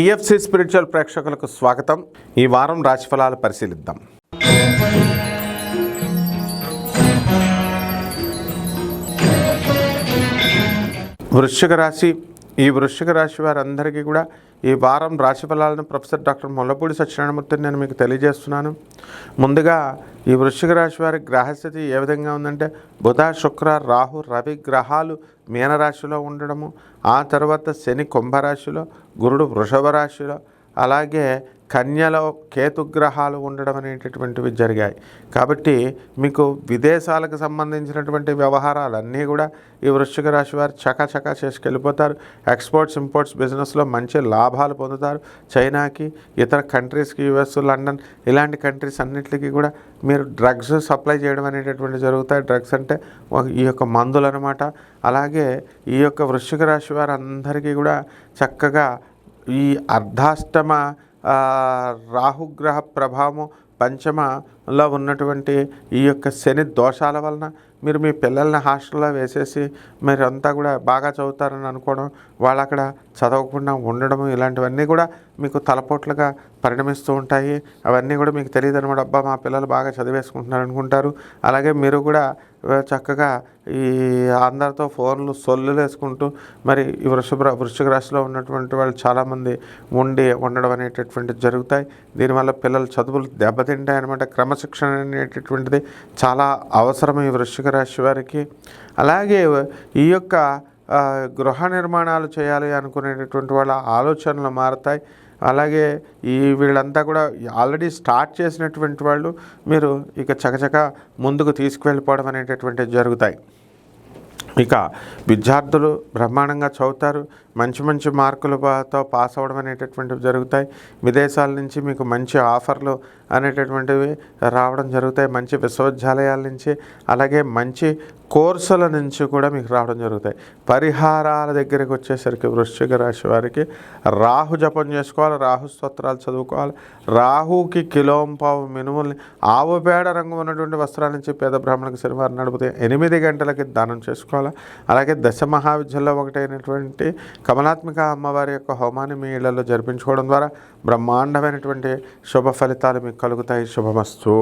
TFC spiritual ప్రేక్షకులకు స్వాగతం. ఈ వారం రాశిఫలాలు పరిశీలిద్దాం. వృశ్చిక రాశి ఈ వృశ్చిక రాశి వారందరికీ కూడా ఈ వారం రాశి ఫలాలను ప్రొఫెసర్ డాక్టర్ ముల్లపూడి సత్యనారాయణమూర్తిని నేను మీకు తెలియజేస్తున్నాను. ముందుగా ఈ వృశ్చిక రాశి వారి గ్రహస్థితి ఏ విధంగా ఉందంటే బుధ శుక్ర రాహు రవి గ్రహాలు మీనరాశిలో ఉండడము ఆ తర్వాత శని కుంభరాశిలో గురుడు వృషభ రాశిలో అలాగే కన్యలో కేతుగ్రహాలు ఉండడం అనేటటువంటివి జరిగాయి. కాబట్టి మీకు విదేశాలకు సంబంధించినటువంటి వ్యవహారాలన్నీ కూడా ఈ వృశ్చిక రాశి వారు చకచకా చేసుకెళ్ళిపోతారు. ఎక్స్పోర్ట్స్ ఇంపోర్ట్స్ బిజినెస్లో మంచి లాభాలు పొందుతారు. చైనాకి ఇతర కంట్రీస్కి యుఎస్ లండన్ ఇలాంటి కంట్రీస్ అన్నింటికి కూడా మీరు డ్రగ్స్ సప్లై చేయడం అనేటటువంటి జరుగుతాయి. డ్రగ్స్ అంటే ఈ యొక్క మందులు అనమాట అలాగే ఈ యొక్క వృశ్చిక రాశి వారందరికీ కూడా చక్కగా ఈ అర్ధాష్టమ రాహుగ్రహ ప్రభావం పంచమ లో ఉన్నటువంటి ఈ యొక్క శని దోషాల వలన మీరు మీ పిల్లల్ని హాస్టల్లో వేసేసి మీరు అంతా కూడా బాగా చదువుతారని అనుకోవడం వాళ్ళు అక్కడ చదవకుండా ఉండడం ఇలాంటివన్నీ కూడా మీకు తలపోట్లుగా పరిణమిస్తూ ఉంటాయి. అవన్నీ కూడా మీకు తెలియదు అనమాట అబ్బా మా పిల్లలు బాగా చదివేసుకుంటున్నారు అనుకుంటారు. అలాగే మీరు కూడా చక్కగా ఈ అందరితో ఫోన్లు సొల్లు వేసుకుంటూ మరి ఈ వృషభ వృషిక రాశిలో ఉన్నటువంటి వాళ్ళు చాలామంది ఉండి ఉండడం అనేటటువంటి జరుగుతాయి. దీనివల్ల పిల్లల చదువులు దెబ్బతింటాయి అనమాట క్రమశిక్షణ అనేటటువంటిది చాలా అవసరం ఈ వృశ్చిక రాశి వారికి. అలాగే ఈ యొక్క గృహ నిర్మాణాలు చేయాలి అనుకునేటటువంటి వాళ్ళ ఆలోచనలు మారతాయి. అలాగే ఈ వీళ్ళంతా కూడా ఆల్రెడీ స్టార్ట్ చేసినటువంటి వాళ్ళు మీరు ఇక చకచక ముందుకు తీసుకువెళ్ళిపోవడం అనేటటువంటివి జరుగుతాయి. ఇక విద్యార్థులు బ్రహ్మాండంగా చదువుతారు. మంచి మంచి మార్కులతో పాస్ అవ్వడం అనేటటువంటివి జరుగుతాయి. విదేశాల నుంచి మీకు మంచి ఆఫర్లు అనేటటువంటివి రావడం జరుగుతాయి. మంచి విశ్వవిద్యాలయాల నుంచి అలాగే మంచి కోర్సుల నుంచి కూడా మీకు రావడం జరుగుతాయి. పరిహారాల దగ్గరికి వచ్చేసరికి వృశ్చిక రాశి వారికి రాహు జపం చేసుకోవాలి రాహు స్తోత్రాలు చదువుకోవాలి. రాహుకి కిలోంపావు మినుముల్ని ఆవు పేడ రంగు ఉన్నటువంటి వస్త్రాల నుంచి పేద బ్రాహ్మణులకు శనివారం నడిపితే ఎనిమిది గంటలకి దానం చేసుకోవాలి. అలాగే దశ మహావిద్యలో ఒకటైనటువంటి కమలాత్మిక అమ్మవారి యొక్క హోమాన్ని మీ ఇళ్ళలో జరిపించుకోవడం ద్వారా బ్రహ్మాండమైనటువంటి శుభ ఫలితాలు మీకు కలుగుతాయి. శుభమస్తు.